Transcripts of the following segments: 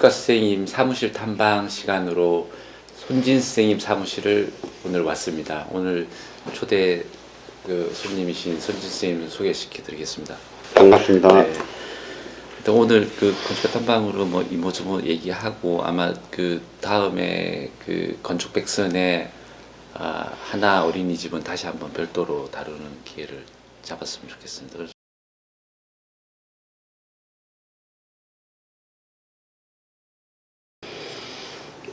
건축가 선생님 사무실 탐방 시간으로 손진 선생님 사무실을 오늘 왔습니다. 오늘 초대 그 손님이신 손진 선생님 소개시켜 드리겠습니다. 반갑습니다. 네. 일단 오늘 그 건축가 탐방으로 뭐 이모저모 얘기하고 아마 그 다음에 그 건축 백선의 아, 하나 어린이집은 다시 한번 별도로 다루는 기회를 잡았으면 좋겠습니다.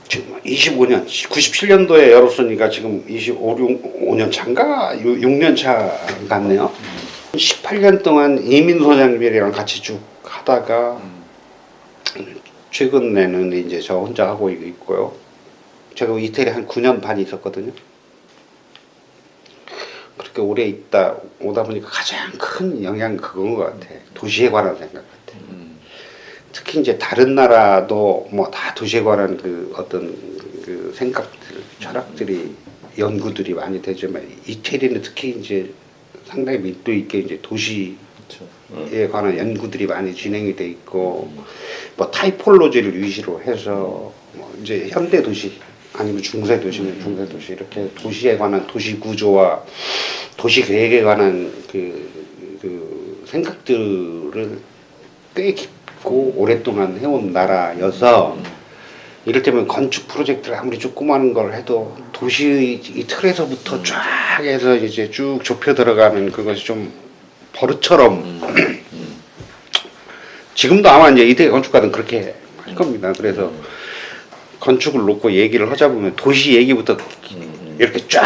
지금 25년, 97년도에 열었으니까 지금 25, 5년 차인가? 6년 차 같네요. 18년 동안 이민 소장님이랑 같이 쭉 하다가 최근에는 이제 저 혼자 하고 있고요. 제가 이태리 한 9년 반 있었거든요. 그렇게 오래 있다 오다 보니까 가장 큰 영향 그건 것 같아. 도시에 관한 생각 같아. 음, 특히 이제 다른 나라도 뭐 다 도시에 관한 그 어떤 그 생각들, 철학들이 연구들이 많이 되지만 이태리는 특히 이제 상당히 밀도 있게 이제 도시에 그렇죠. 관한 연구들이 많이 진행이 돼 있고 뭐 타이폴로지를 위시로 해서 뭐 이제 현대 도시 아니면 중세 도시면 중세 도시 이렇게 도시에 관한 도시 구조와 도시 계획에 관한 그, 그 생각들을 꽤 깊 고 오랫동안 해온 나라여서 이를테면 건축 프로젝트를 아무리 조그마한 걸 해도 도시 이 틀에서부터 쫙 해서 이제 쭉 좁혀 들어가는 그것이 좀 버릇처럼 지금도 아마 이제 이태리 건축가들은 그렇게 할 겁니다. 그래서 건축을 놓고 얘기를 하자 보면 도시 얘기부터 이렇게 쫙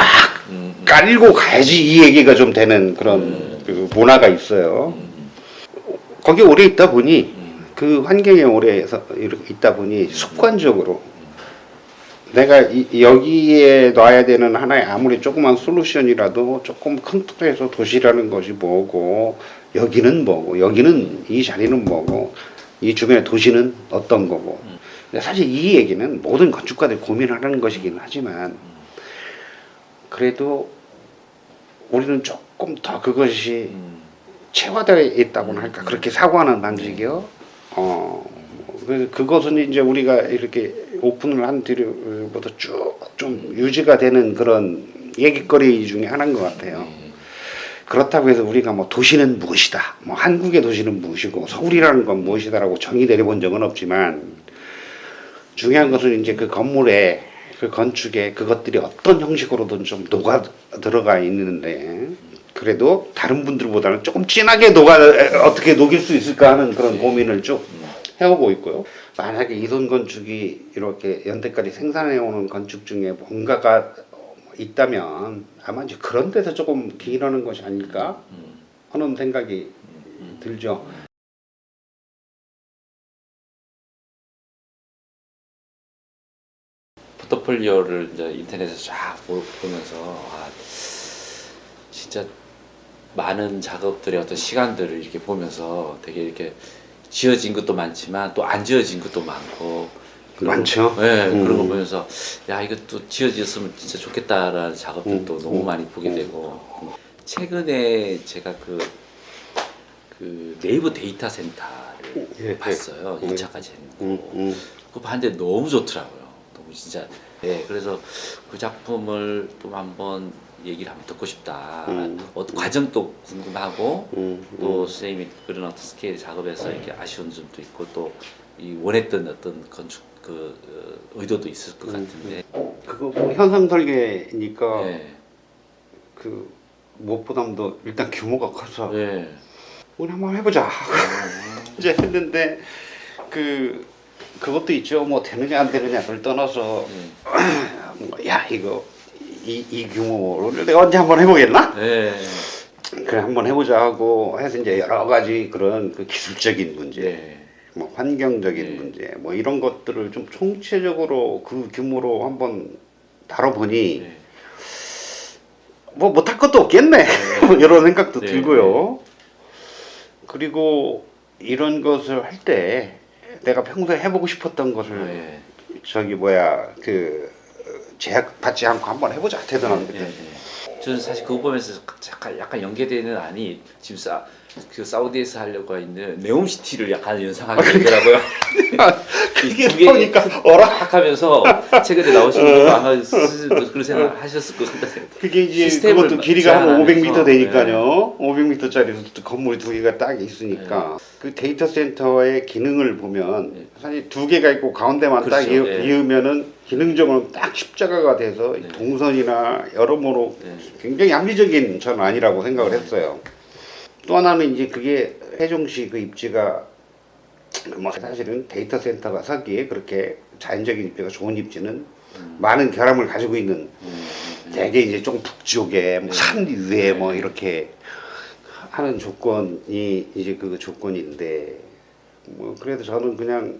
깔고 가야지 이 얘기가 좀 되는 그런 그 문화가 있어요. 거기 오래 있다 보니 그 환경에 오래 있다 보니 습관적으로 내가 이, 여기에 놔야 되는 하나의 아무리 조그만 솔루션이라도 조금 큰 틀에서 도시라는 것이 뭐고 여기는 뭐고 여기는 이 자리는 뭐고 이 주변의 도시는 어떤 거고. 근데 사실 이 얘기는 모든 건축가들이 고민하는 것이긴 하지만 그래도 우리는 조금 더 그것이 음, 체화되어 있다고나 할까? 그렇게 사고하는 방식이요. 어 그래서 그것은 이제 우리가 이렇게 오픈을 한 뒤로부터 쭉 좀 유지가 되는 그런 얘기거리 중에 하나인 것 같아요. 그렇다고 해서 우리가 뭐 도시는 무엇이다, 뭐 한국의 도시는 무엇이고 서울이라는 건 무엇이다라고 정의 내려본 적은 없지만 중요한 것은 이제 그 건물에 그 건축에 그것들이 어떤 형식으로든 좀 녹아 들어가 있는데 그래도 다른 분들보다는 조금 진하게 녹아 어떻게 녹일 수 있을까 하는 그런 고민을 쭉 해오고 있고요. 만약에 이돈 건축이 이렇게 연대까지 생산해오는 건축 중에 뭔가가 있다면 아마 이제 그런 데서 조금 기인하는 것이 아닐까 하는 생각이 들죠. 포트폴리오를 이제 인터넷에서 쫙 보- 보면서 아, 진짜 많은 작업들의 어떤 시간들을 이렇게 보면서 되게 이렇게 지어진 것도 많지만 또 안 지어진 것도 많고 많죠. 네, 음. 그런 거 보면서 야 이것도 지어졌으면 진짜 좋겠다라는 작업들도 음, 너무 음, 많이 보게 음. 되고 최근에 제가 그, 그 네이버 데이터 센터를 예, 봤어요. 예. 2차까지 했고 음, 음. 그거 봤는데 너무 좋더라고요. 너무 진짜. 네, 그래서 그 작품을 또 한번 얘기를 한번 듣고 싶다. 음. 어떤 과정도 궁금하고 음, 또 선생님이 그런 어떤 스케일 작업에서 이렇게 아쉬운 점도 있고 또 이 원했던 어떤 건축 그 어, 의도도 있을 것 같은데. 그거 뭐 현상 설계니까 네. 그 무엇보다도 일단 규모가 커서 네. 우리 한번 해보자 이제 했는데 그 그것도 있죠 뭐 되느냐 안 되느냐를 떠나서 네. 뭐, 야 이거 이, 이 규모를 내가 언제 한번 해보겠나 네. 그래 한번 해보자 하고 해서 이제 여러 가지 그런 그 기술적인 문제 네. 뭐 환경적인 네. 문제 뭐 이런 것들을 좀 총체적으로 그 규모로 한번 다뤄보니 네. 뭐 못할 것도 없겠네 이런 생각도 네, 들고요. 그리고 이런 것을 할 때 내가 평소에 해보고 싶었던 것을 네. 저기 뭐야 그 제약 받지 않고 한번 해보자 대단한 네, 그때. 네. 저는 사실 그거 보면서 약간 약간 연계되는 안이 지금 싸 그 사우디에서 하려고 있는 네옴시티를 약간 연상하게 되더라고요. 그게 보니까 어라 하면서 최근에 나오신 거 아마 쓰- 그런 생각 하셨을 것 같다. 그게 이제 그것도 길이가 한 제한하면서, 500m 되니까요. 500m짜리 건물이 두 개가 딱 있으니까 네. 그 데이터 센터의 기능을 보면 사실 두 개가 있고 가운데만 딱 그렇죠. 네. 이으면은 기능적으로 딱 십자가가 돼서 네. 동선이나 여러모로 네. 굉장히 합리적인 저는 아니라고 생각을 했어요. 또 하나는 이제 그게 세종시 그 입지가 뭐 사실은 데이터 센터가 서기에 그렇게 자연적인 입지가 좋은 입지는 많은 결함을 가지고 있는 음, 되게 이제 좀 북쪽에 뭐 네. 산 위에 네. 뭐 이렇게 하는 조건이 이제 그 조건인데 뭐 그래도 저는 그냥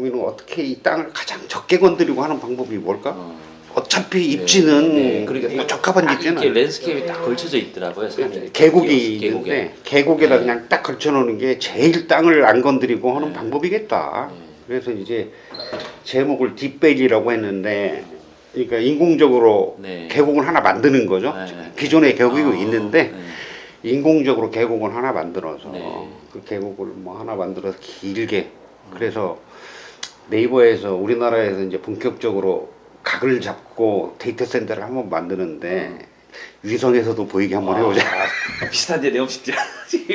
우리는 어떻게 이 땅을 가장 적게 건드리고 하는 방법이 뭘까? 어. 어차피 입지는 네, 그러니까 뭐 적합한 딱 입지는 이렇게 랜스케이프가 딱 걸쳐져 있더라고요. 산이. 계곡이 계곡에. 있는데 계곡에다 네. 그냥 딱 걸쳐놓는 게 제일 땅을 안 건드리고 하는 네. 방법이겠다. 네. 그래서 이제 제목을 딥벨이라고 했는데 그러니까 인공적으로 네. 계곡을 하나 만드는 거죠. 네. 기존에 계곡이 아, 있는데 네. 인공적으로 계곡을 하나 만들어서 네. 그 계곡을 뭐 하나 만들어서 길게 그래서 네이버에서 우리나라에서 이제 본격적으로 각을 잡고 데이터 센터를 한번 만드는데 위성에서도 보이게 한번 해보자. 아, 비슷한데 네옴시티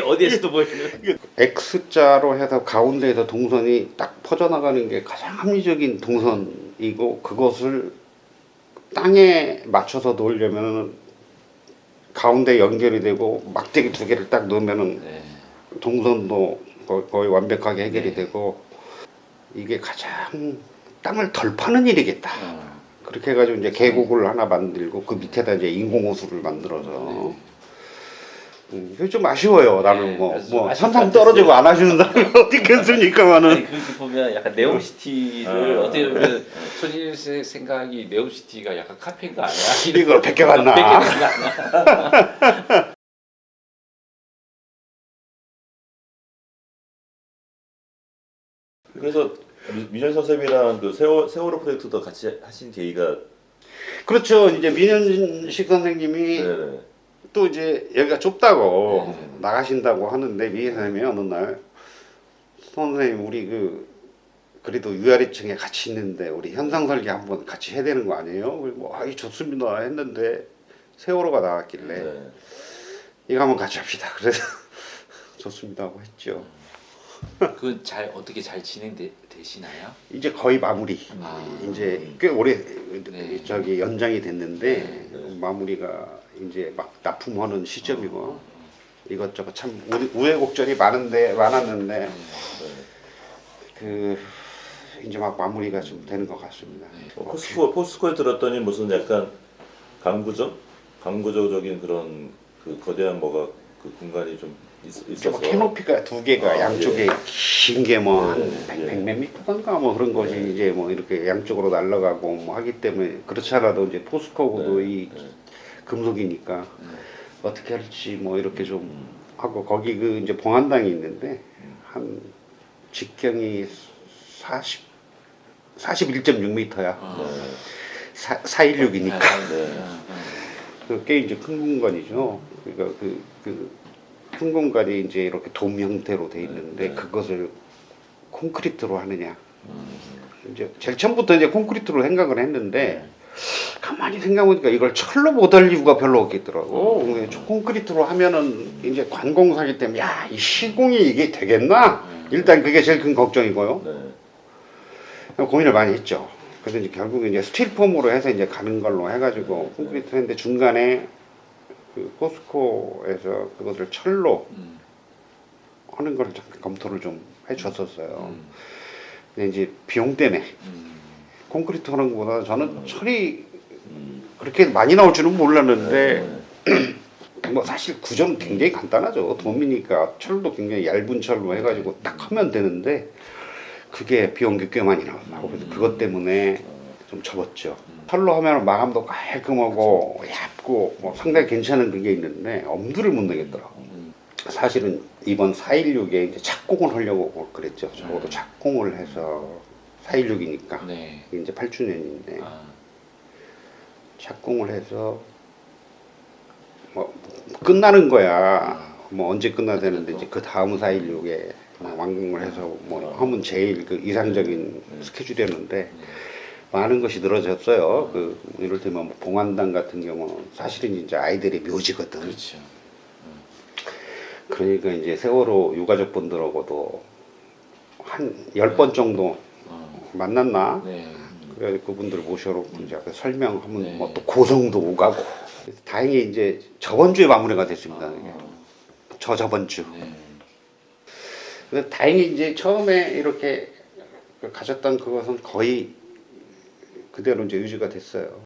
어디에서도 보이는. X자로 해서 가운데에서 동선이 딱 퍼져나가는 게 가장 합리적인 동선이고 그것을 땅에 맞춰서 놓으려면 가운데 연결이 되고 막대기 두 개를 딱 넣으면은 네. 동선도 거의, 거의 완벽하게 해결이 네. 되고 이게 가장 땅을 덜 파는 일이겠다. 어. 그렇게 해가지고 이제 계곡을 하나 만들고 그 밑에다 이제 인공호수를 만들어서 음, 그게 좀 아쉬워요. 나는 네, 뭐, 그래서 좀뭐 현상 것 떨어지고 안 하시는 사람이 어떻겠습니까만은 아니 그렇게 보면 약간 네옴시티를 어. 어떻게 보면 손님 씨 생각이 네옴시티가 약간 카페인가 아니야? 이걸 베껴갔나? 베껴갔나? 그래서 미- 민현 선생님이랑 그 세월 세월호 프로젝트도 같이 하신 계기가 그렇죠. 이제 민현식 선생님이 네네. 또 이제 여기가 좁다고 네. 나가신다고 하는데 미 선생님이 어느 날 선생님 우리 그 그래도 위아래층에 같이 있는데 우리 현상 설계 한번 같이 해야 되는 거 아니에요? 그리고 뭐 아이 좋습니다 했는데 세월호가 나왔길래 네. 이거 한번 같이 합시다. 그래서 좋습니다 하고 했죠. 그건 잘 어떻게 잘 진행되시나요? 이제 거의 마무리. 아. 이제 꽤 오래 네. 저기 연장이 됐는데 네. 마무리가 이제 막 납품하는 시점이고 이것저것 참 우여곡절이 많은데 많았는데 네. 그 이제 막 마무리가 좀 되는 것 같습니다. 뭐 포스코 포스코에 들었더니 무슨 약간 강구조 강구조적인 그런 그 거대한 뭐가 그 공간이 좀 있, 있어서 캐노피가 두 개가 아, 양쪽에 예. 긴게 뭐한 예, 예. 100 몇 미터인가 뭐 그런 거지 예. 이제 뭐 이렇게 양쪽으로 날아가고 뭐 하기 때문에 그렇지 않아도 이제 포스코도 네, 이 네. 금속이니까 네. 어떻게 할지 뭐 이렇게 좀 음. 하고 거기 그 이제 봉안당이 있는데 한 직경이 40 41.6m야. 어. 네. 사, 416이니까 네. 그게 이제 큰 공간이죠. 그러니까 그, 그 큰 공간이 이제 이렇게 돔 형태로 돼 있는데 네. 그것을 콘크리트로 하느냐. 음. 이제 제일 처음부터 이제 콘크리트로 생각을 했는데 네. 가만히 생각해보니까 이걸 철로 못할 이유가 별로 없겠더라고. 저 콘크리트로 하면은 이제 관공사기 때문에 야, 이 시공이 이게 되겠나? 일단 그게 제일 큰 걱정이고요. 네. 고민을 많이 했죠. 그래서 이제 결국에 이제 스틸폼으로 해서 이제 가는 걸로 해가지고 콘크리트 했는데 중간에 그 포스코에서 그것을 철로 음. 하는 걸 잠깐 검토를 좀 해줬었어요. 음. 근데 이제 비용 때문에 음. 콘크리트 하는 것보다 저는 철이 음. 그렇게 많이 나올 줄은 몰랐는데 네. 뭐 사실 구조는 굉장히 간단하죠. 돔이니까 철도 굉장히 얇은 철로 해가지고 딱 하면 되는데 그게 비용이 꽤 많이 나왔다고 그래서 그것 때문에 좀 접었죠. 철로 하면 마감도 깔끔하고 얇고 뭐 상당히 괜찮은 그게 있는데 엄두를 못 내겠더라고. 음. 사실은 이번 416에 이제 착공을 하려고 그랬죠. 적어도 착공을 해서 416이니까 네. 이제 8주년인데 아. 착공을 해서 뭐 끝나는 거야. 뭐 언제 끝나야 되는데 이제 그 다음 4.16에 완공을 해서 뭐 하면 제일 그 이상적인 스케줄이었는데 많은 것이 늘어졌어요. 그 이를테면 뭐 봉안당 같은 경우는 사실은 이제 아이들의 묘지거든. 그렇죠. 그러니까 이제 세월호 유가족 분들하고도 한 열 번 정도 어, 만났나? 네. 그래서 그분들 모셔놓고 이제 그 설명하면 네. 뭐또 고성도 오가고 다행히 이제 저번 주에 마무리가 됐습니다. 어, 저 저번 주. 네. 근데 다행히 이제 처음에 이렇게 가졌던 그것은 거의 그대로 이제 유지가 됐어요.